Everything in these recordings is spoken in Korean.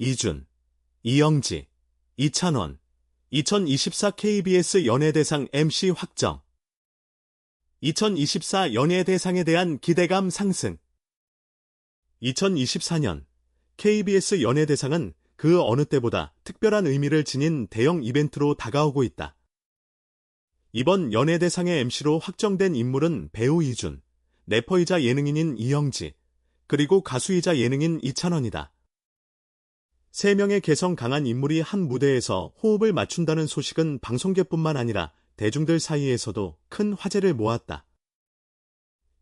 이준, 이영지, 이찬원, 2024 KBS 연예대상 MC 확정. 2024 연예대상에 대한 기대감 상승. 2024년 KBS 연예대상은 그 어느 때보다 특별한 의미를 지닌 대형 이벤트로 다가오고 있다. 이번 연예대상의 MC로 확정된 인물은 배우 이준, 래퍼이자 예능인인 이영지, 그리고 가수이자 예능인 이찬원이다. 세 명의 개성 강한 인물이 한 무대에서 호흡을 맞춘다는 소식은 방송계뿐만 아니라 대중들 사이에서도 큰 화제를 모았다.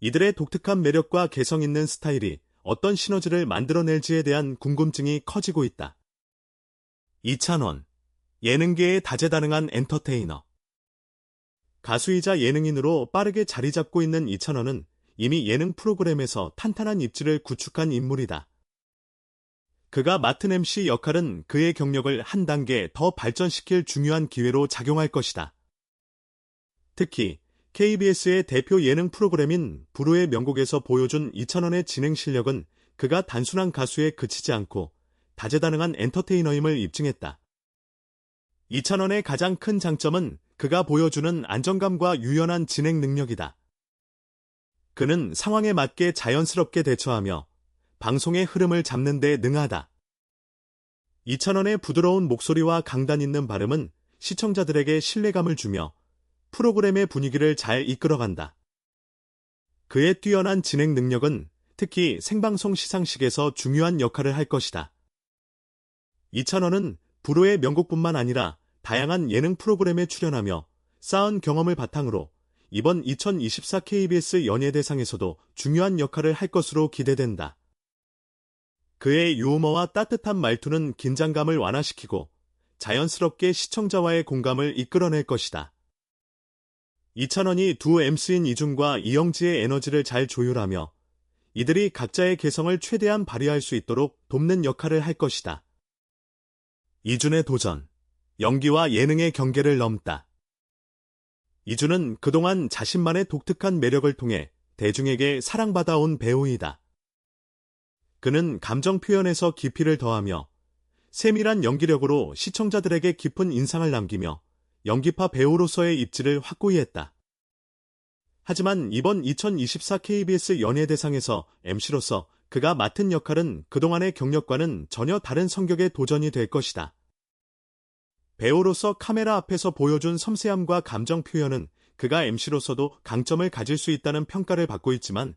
이들의 독특한 매력과 개성 있는 스타일이 어떤 시너지를 만들어낼지에 대한 궁금증이 커지고 있다. 이찬원, 예능계의 다재다능한 엔터테이너. 가수이자 예능인으로 빠르게 자리 잡고 있는 이찬원은 이미 예능 프로그램에서 탄탄한 입지를 구축한 인물이다. 그가 맡은 MC 역할은 그의 경력을 한 단계 더 발전시킬 중요한 기회로 작용할 것이다. 특히 KBS의 대표 예능 프로그램인 불후의 명곡에서 보여준 이찬원의 진행 실력은 그가 단순한 가수에 그치지 않고 다재다능한 엔터테이너임을 입증했다. 이찬원의 가장 큰 장점은 그가 보여주는 안정감과 유연한 진행 능력이다. 그는 상황에 맞게 자연스럽게 대처하며 방송의 흐름을 잡는 데 능하다. 이찬원의 부드러운 목소리와 강단 있는 발음은 시청자들에게 신뢰감을 주며 프로그램의 분위기를 잘 이끌어간다. 그의 뛰어난 진행 능력은 특히 생방송 시상식에서 중요한 역할을 할 것이다. 이찬원은 불후의 명곡뿐만 아니라 다양한 예능 프로그램에 출연하며 쌓은 경험을 바탕으로 이번 2024 KBS 연예대상에서도 중요한 역할을 할 것으로 기대된다. 그의 유머와 따뜻한 말투는 긴장감을 완화시키고 자연스럽게 시청자와의 공감을 이끌어낼 것이다. 이찬원이 두 MC인 이준과 이영지의 에너지를 잘 조율하며 이들이 각자의 개성을 최대한 발휘할 수 있도록 돕는 역할을 할 것이다. 이준의 도전, 연기와 예능의 경계를 넘다. 이준은 그동안 자신만의 독특한 매력을 통해 대중에게 사랑받아온 배우이다. 그는 감정 표현에서 깊이를 더하며 세밀한 연기력으로 시청자들에게 깊은 인상을 남기며 연기파 배우로서의 입지를 확고히 했다. 하지만 이번 2024 KBS 연예대상에서 MC로서 그가 맡은 역할은 그동안의 경력과는 전혀 다른 성격의 도전이 될 것이다. 배우로서 카메라 앞에서 보여준 섬세함과 감정 표현은 그가 MC로서도 강점을 가질 수 있다는 평가를 받고 있지만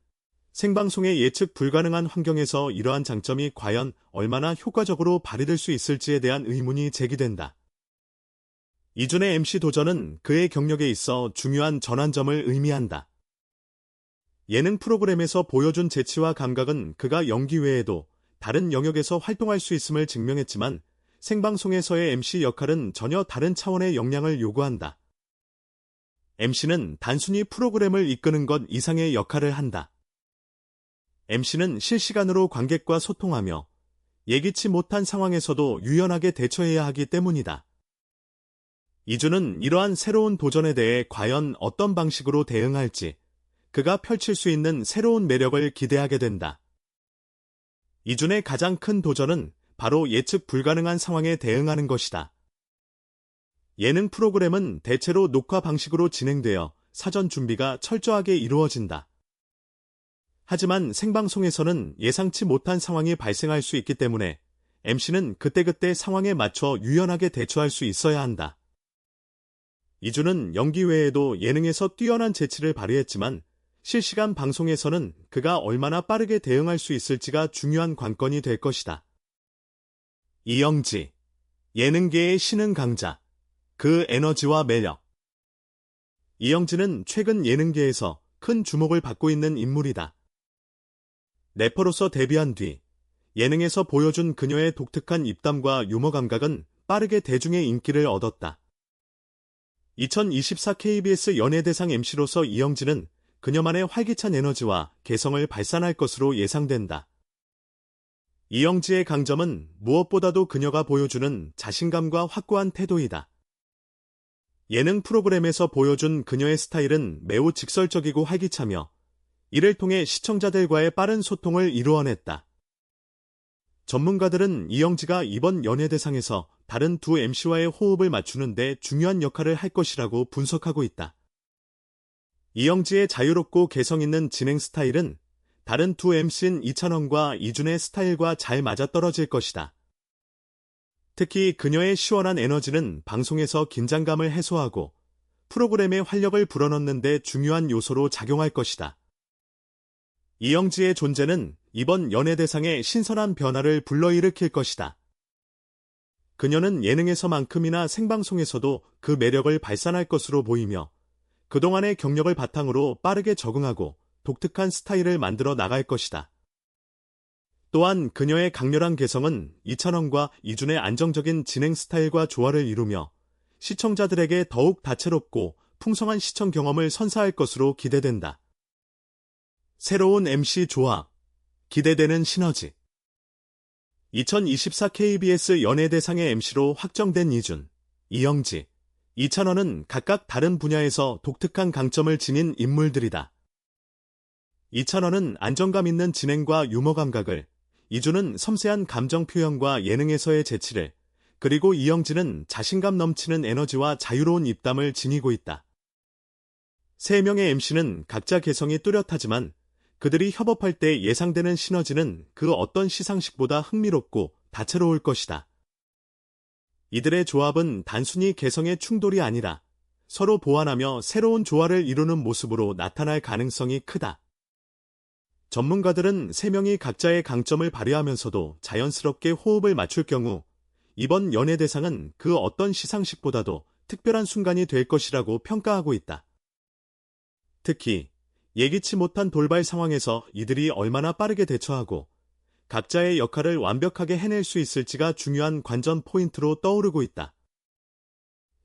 생방송의 예측 불가능한 환경에서 이러한 장점이 과연 얼마나 효과적으로 발휘될 수 있을지에 대한 의문이 제기된다. 이준의 MC 도전은 그의 경력에 있어 중요한 전환점을 의미한다. 예능 프로그램에서 보여준 재치와 감각은 그가 연기 외에도 다른 영역에서 활동할 수 있음을 증명했지만 생방송에서의 MC 역할은 전혀 다른 차원의 역량을 요구한다. MC는 단순히 프로그램을 이끄는 것 이상의 역할을 한다. MC는 실시간으로 관객과 소통하며 예기치 못한 상황에서도 유연하게 대처해야 하기 때문이다. 이주는 이러한 새로운 도전에 대해 과연 어떤 방식으로 대응할지 그가 펼칠 수 있는 새로운 매력을 기대하게 된다. 이준의 가장 큰 도전은 바로 예측 불가능한 상황에 대응하는 것이다. 예능 프로그램은 대체로 녹화 방식으로 진행되어 사전 준비가 철저하게 이루어진다. 하지만 생방송에서는 예상치 못한 상황이 발생할 수 있기 때문에 MC는 그때그때 상황에 맞춰 유연하게 대처할 수 있어야 한다. 이주는 연기 외에도 예능에서 뛰어난 재치를 발휘했지만 실시간 방송에서는 그가 얼마나 빠르게 대응할 수 있을지가 중요한 관건이 될 것이다. 이영지, 예능계의 신흥 강자, 그 에너지와 매력. 이영지는 최근 예능계에서 큰 주목을 받고 있는 인물이다. 래퍼로서 데뷔한 뒤 예능에서 보여준 그녀의 독특한 입담과 유머 감각은 빠르게 대중의 인기를 얻었다. 2024 KBS 연예대상 MC로서 이영지는 그녀만의 활기찬 에너지와 개성을 발산할 것으로 예상된다. 이영지의 강점은 무엇보다도 그녀가 보여주는 자신감과 확고한 태도이다. 예능 프로그램에서 보여준 그녀의 스타일은 매우 직설적이고 활기차며 이를 통해 시청자들과의 빠른 소통을 이루어냈다. 전문가들은 이영지가 이번 연예대상에서 다른 두 MC와의 호흡을 맞추는데 중요한 역할을 할 것이라고 분석하고 있다. 이영지의 자유롭고 개성 있는 진행 스타일은 다른 두 MC인 이찬원과 이준의 스타일과 잘 맞아떨어질 것이다. 특히 그녀의 시원한 에너지는 방송에서 긴장감을 해소하고 프로그램의 활력을 불어넣는 데 중요한 요소로 작용할 것이다. 이영지의 존재는 이번 연예대상의 신선한 변화를 불러일으킬 것이다. 그녀는 예능에서만큼이나 생방송에서도 그 매력을 발산할 것으로 보이며 그동안의 경력을 바탕으로 빠르게 적응하고 독특한 스타일을 만들어 나갈 것이다. 또한 그녀의 강렬한 개성은 이찬원과 이준의 안정적인 진행 스타일과 조화를 이루며 시청자들에게 더욱 다채롭고 풍성한 시청 경험을 선사할 것으로 기대된다. 새로운 MC 조합, 기대되는 시너지. 2024 KBS 연예대상의 MC로 확정된 이준, 이영지, 이찬원은 각각 다른 분야에서 독특한 강점을 지닌 인물들이다. 이찬원은 안정감 있는 진행과 유머 감각을, 이준은 섬세한 감정 표현과 예능에서의 재치를, 그리고 이영지는 자신감 넘치는 에너지와 자유로운 입담을 지니고 있다. 세 명의 MC는 각자 개성이 뚜렷하지만 그들이 협업할 때 예상되는 시너지는 그 어떤 시상식보다 흥미롭고 다채로울 것이다. 이들의 조합은 단순히 개성의 충돌이 아니라 서로 보완하며 새로운 조화를 이루는 모습으로 나타날 가능성이 크다. 전문가들은 세 명이 각자의 강점을 발휘하면서도 자연스럽게 호흡을 맞출 경우 이번 연예 대상은 그 어떤 시상식보다도 특별한 순간이 될 것이라고 평가하고 있다. 특히 예기치 못한 돌발 상황에서 이들이 얼마나 빠르게 대처하고 각자의 역할을 완벽하게 해낼 수 있을지가 중요한 관전 포인트로 떠오르고 있다.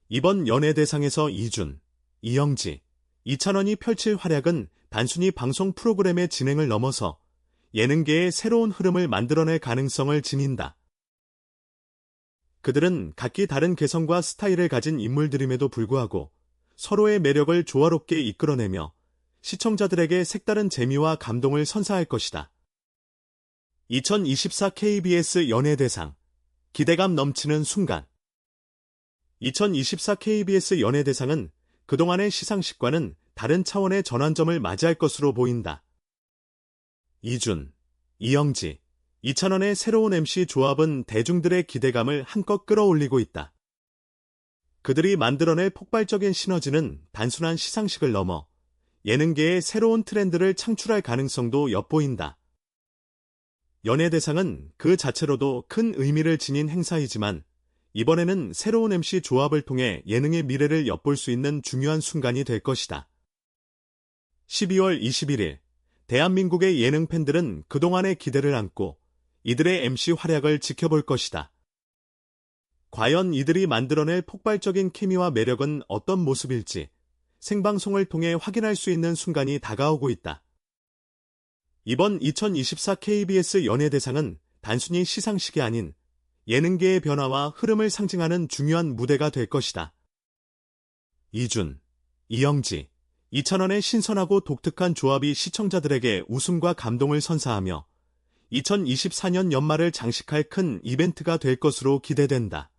이번 연예대상에서 이준, 이영지, 이찬원이 펼칠 활약은 단순히 방송 프로그램의 진행을 넘어서 예능계의 새로운 흐름을 만들어낼 가능성을 지닌다. 그들은 각기 다른 개성과 스타일을 가진 인물들임에도 불구하고 서로의 매력을 조화롭게 이끌어내며 시청자들에게 색다른 재미와 감동을 선사할 것이다. 2024 KBS 연예대상 기대감 넘치는 순간 2024 KBS 연예대상은 그동안의 시상식과는 다른 차원의 전환점을 맞이할 것으로 보인다. 이준, 이영지, 이찬원의 새로운 MC 조합은 대중들의 기대감을 한껏 끌어올리고 있다. 그들이 만들어낼 폭발적인 시너지는 단순한 시상식을 넘어 예능계의 새로운 트렌드를 창출할 가능성도 엿보인다. 연예대상은 그 자체로도 큰 의미를 지닌 행사이지만 이번에는 새로운 MC 조합을 통해 예능의 미래를 엿볼 수 있는 중요한 순간이 될 것이다. 12월 21일 대한민국의 예능 팬들은 그동안의 기대를 안고 이들의 MC 활약을 지켜볼 것이다. 과연 이들이 만들어낼 폭발적인 케미와 매력은 어떤 모습일지 생방송을 통해 확인할 수 있는 순간이 다가오고 있다. 이번 2024 KBS 연예대상은 단순히 시상식이 아닌 예능계의 변화와 흐름을 상징하는 중요한 무대가 될 것이다. 이준, 이영지, 이찬원의 신선하고 독특한 조합이 시청자들에게 웃음과 감동을 선사하며 2024년 연말을 장식할 큰 이벤트가 될 것으로 기대된다.